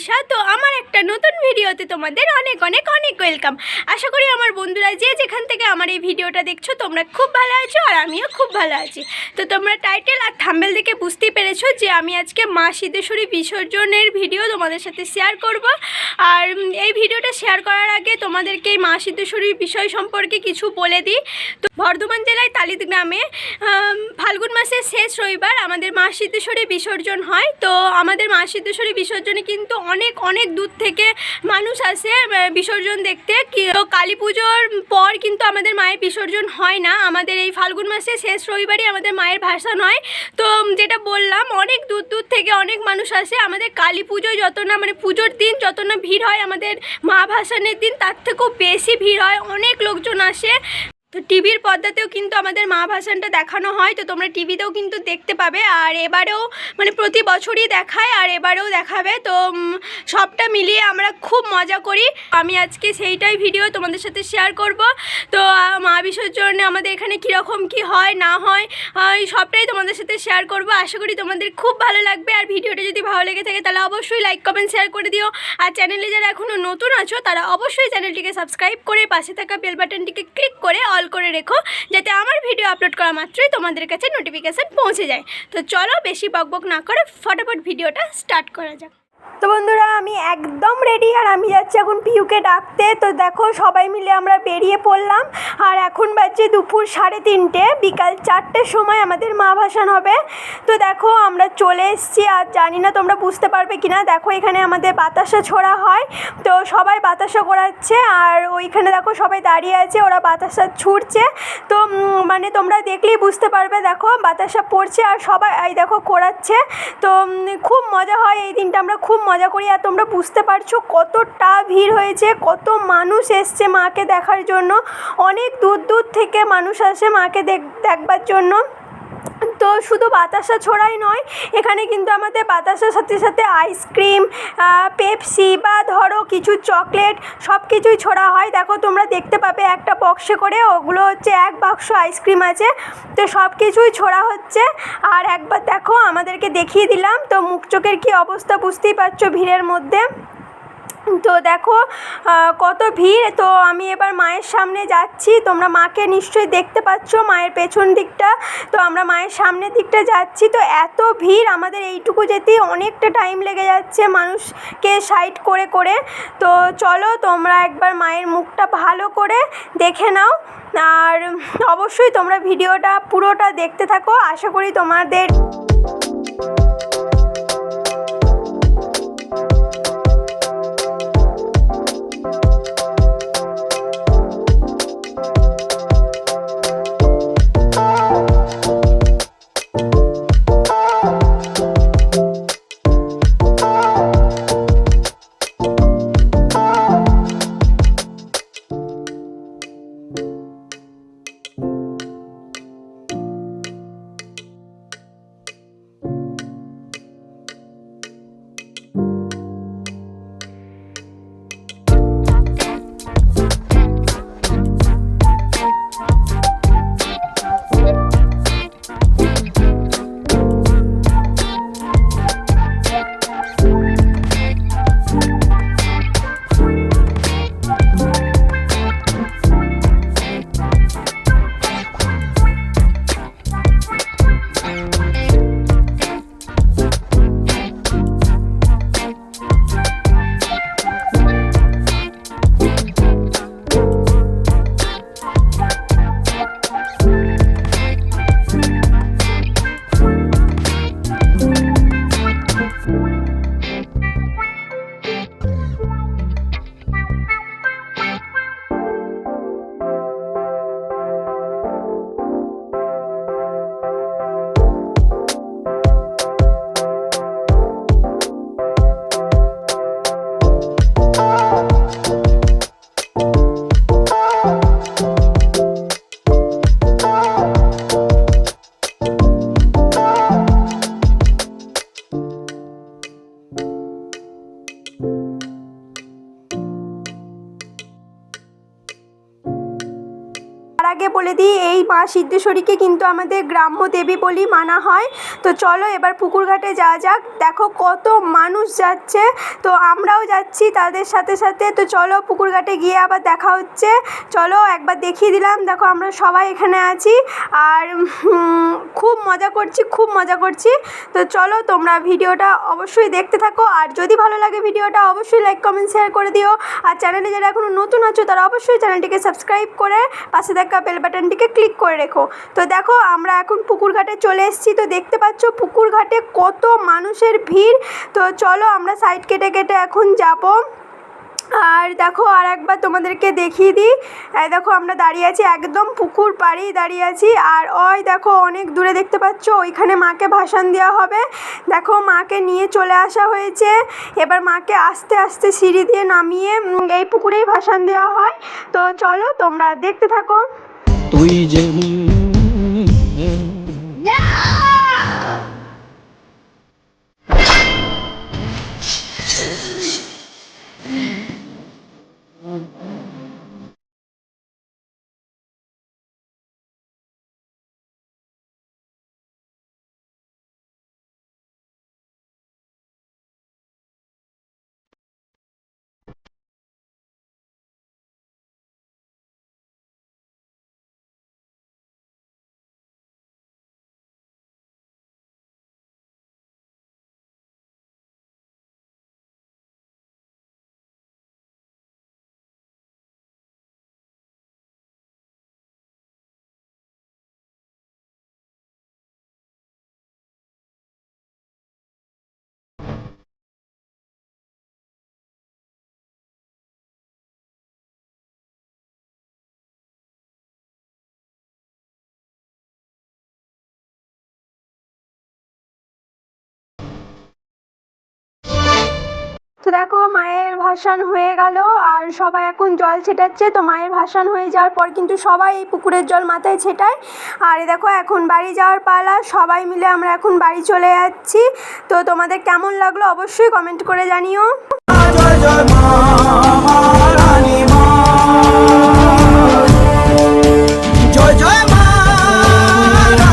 Şadi ভিডিওতে তোমাদের অনেক অনেক অনেক ওয়েলকাম। আশা করি আমার বন্ধুরা যে যেখান থেকে আমার এই ভিডিওটা দেখছ, তোমরা খুব ভালো আছো আর আমিও খুব ভালো আছি। তো তোমরা টাইটেল আর থাম্বেল দেখে বুঝতেই পেরেছ যে আমি আজকে মা সিদ্ধেশ্বরী বিসর্জনের ভিডিও তোমাদের সাথে শেয়ার করব। আর এই ভিডিওটা শেয়ার করার আগে তোমাদেরকে এই মা সিদ্ধেশ্বরীর বিষয় সম্পর্কে কিছু বলে দিই। তো বর্ধমান জেলায় তালিদ গ্রামে ফাল্গুন মাসের শেষ রবিবার আমাদের মা সিদ্ধেশ্বরী বিসর্জন হয়। তো আমাদের মা সিদ্ধেশ্বরী বিসর্জনে কিন্তু অনেক অনেক দূর থেকে মানুষ আসে বিসর্জন দেখতে। তো কালী পুজোর পর কিন্তু আমাদের মায়ের বিসর্জন হয় না। আমাদের এই ফাল্গুন মাসে শেষ রবিবারই আমাদের মায়ের ভাসান হয় তো যেটা বললাম, অনেক দূর দূর থেকে অনেক মানুষ আসে। আমাদের কালী পুজোয় যত না মানে পুজোর দিন যত না ভিড় হয়, আমাদের মা ভাসানের দিন, তার থেকেও বেশি ভিড় হয়। অনেক লোকজন আসে। তো টিভির পর্দাতেও কিন্তু আমাদের মা ভাসানটা দেখানো হয়, তো তোমরা টিভিতেও কিন্তু দেখতে পাবে। আর এবারেও মানে প্রতি বছরই দেখায়, আর এবারেও দেখাবে। তো সবটা মিলিয়ে আমরা খুব মজা করি। আমি আজকে সেইটাই ভিডিও তোমাদের সাথে শেয়ার করব। তো মা বিসর্জনে আমাদের এখানে কীরকম কি হয়, না হয় সবটাই তোমাদের সাথে শেয়ার করব। আশা করি তোমাদের খুব ভালো লাগবে। আর ভিডিওটা যদি ভালো লেগে থাকে, তাহলে অবশ্যই লাইক কমেন্ট শেয়ার করে দিও। আর চ্যানেলে যারা এখনও নতুন আছো, তারা অবশ্যই চ্যানেলটিকে সাবস্ক্রাইব করে পাশে থাকা বেল বাটনটিকে ক্লিক করে অল করে রেখো যাতে আমার ভিডিও আপলোড করা মাত্রই তোমাদের কাছে নোটিফিকেশান পৌঁছে যায়। তো চলো বেশি বকবক না করে ফটাফট ভিডিওটা স্টার্ট করা যাক। তো বন্ধুরা, আমি একদম রেডি আর আমি যাচ্ছি এখন পিউকে ডাকতে। তো দেখো, সবাই মিলে আমরা বেরিয়ে পড়লাম। আর এখন বাজছে দুপুর সাড়ে তিনটে, বিকাল চারটের সময় আমাদের মা ভাসান হবে। তো দেখো, আমরা চলে এসেছি, আর জানি না তোমরা বুঝতে পারবে কি না দেখো, এখানে আমাদের বাতাসা ছোড়া হয়। তো সবাই বাতাসা করাচ্ছে, আর ওইখানে দেখো, সবাই দাঁড়িয়ে আছে, ওরা বাতাসা ছুটছে তো মানে তোমরা দেখলেই বুঝতে পারবে, দেখো বাতাসা পড়ছে, আর সবাই, এই দেখো, করাচ্ছে। তো খুব মজা হয় এই দিনটা, আমরা খুব মজা করি আর তোমরা বুঝতে পারছ কতটা ভিড় হয়েছে, কত মানুষ এসছে মাকে দেখার জন্য। অনেক দূর দূর থেকে মানুষ আসে মাকে দেখ, দেখবার জন্য। তো শুধু বাতাসা ছোড়াই নয়, এখানে কিন্তু আমাদের বাতাসার সাথে সাথে আইসক্রিম পেপসি বা ধরো কিছু চকলেট সব কিছুই ছোড়া হয়। দেখো তোমরা দেখতে পাবে একটা বক্সে করে ওগুলো হচ্ছে এক বাক্স আইসক্রিম আছে। তো সব কিছুই ছোড়া হচ্ছে। আর একবার দেখো, আমাদেরকে দেখিয়ে দিলাম। তো মুখ চোখের কী অবস্থা বুঝতেই পারছ ভিড়ের মধ্যে? তো দেখো কত ভিড়। তো আমি এবার মায়ের সামনে যাচ্ছি। তোমরা মাকে নিশ্চয়ই দেখতে পাচ্ছ মায়ের পেছন দিকটা। তো আমরা মায়ের সামনের দিকটা যাচ্ছি। তো এত ভিড়, আমাদের এইটুকু যেতেই অনেকটা টাইম লেগে যাচ্ছে মানুষকে সাইড করে করে। তো চলো, তোমরা একবার মায়ের মুখটা ভালো করে দেখে নাও। আর অবশ্যই তোমরা ভিডিওটা পুরোটা দেখতে থাকো। আশা করি তোমাদের Thank you. মা সিদ্ধেশ্বরীকে কিন্তু আমাদের গ্রাম্য দেবী বলেই মানা হয়। তো চলো এবার পুকুর ঘাটে যাওয়া যাক। দেখো কত মানুষ যাচ্ছে। তো আমরাও যাচ্ছি তাদের সাথে সাথে। তো চলো পুকুর ঘাটে গিয়ে আবার দেখা হচ্ছে। চলো একবার দেখিয়ে দিলাম। দেখো আমরা সবাই এখানে আছি। আর খুব মজা করছি, খুব মজা করছি। তো চলো তোমরা ভিডিওটা অবশ্যই দেখতে থাকো। আর যদি ভালো লাগে ভিডিওটা, অবশ্যই লাইক কমেন্ট শেয়ার করে দিও। আর চ্যানেলে যারা এখনও নতুন আছো, তারা অবশ্যই চ্যানেলটিকে সাবস্ক্রাইব করে পাশে দেখা বেল বাটনটিকে ক্লিক করে রেখো। তো দেখো, আমরা এখন পুকুর ঘাটে চলে এসেছি। তো দেখতে পাচ্ছ পুকুর ঘাটে কত মানুষের ভিড়। তো চলো আমরা সাইড কেটে কেটে এখন যাব। আর দেখো আর একবার তোমাদেরকে দেখিয়ে দিই। দেখো, আমরা দাঁড়িয়ে আছি একদম পুকুর পাড়েই দাঁড়িয়ে আছি। আর ওই দেখো, অনেক দূরে দেখতে পাচ্ছ, ওইখানে মাকে ভাসান দেওয়া হবে। দেখো, মাকে নিয়ে চলে আসা হয়েছে। এবার মাকে আস্তে আস্তে সিঁড়ি দিয়ে নামিয়ে এই পুকুরেই ভাসান দেওয়া হয়। তো চলো, তোমরা দেখতে থাকো। তুই যে তো দেখো মায়ের ভাসান হয়ে গেল আর সবাই এখন জল ছেটাচ্ছে, তো মায়ের ভাসান হয়ে যাওয়ার পর কিন্তু সবাই এই পুকুরের জল মাথায় ছেটায়। আর দেখো এখন বাড়ি যাওয়ার পালা, সবাই মিলে আমরা এখন বাড়ি চলে যাচ্ছি। তো তোমাদের কেমন লাগল অবশ্যই কমেন্ট করে জানিও।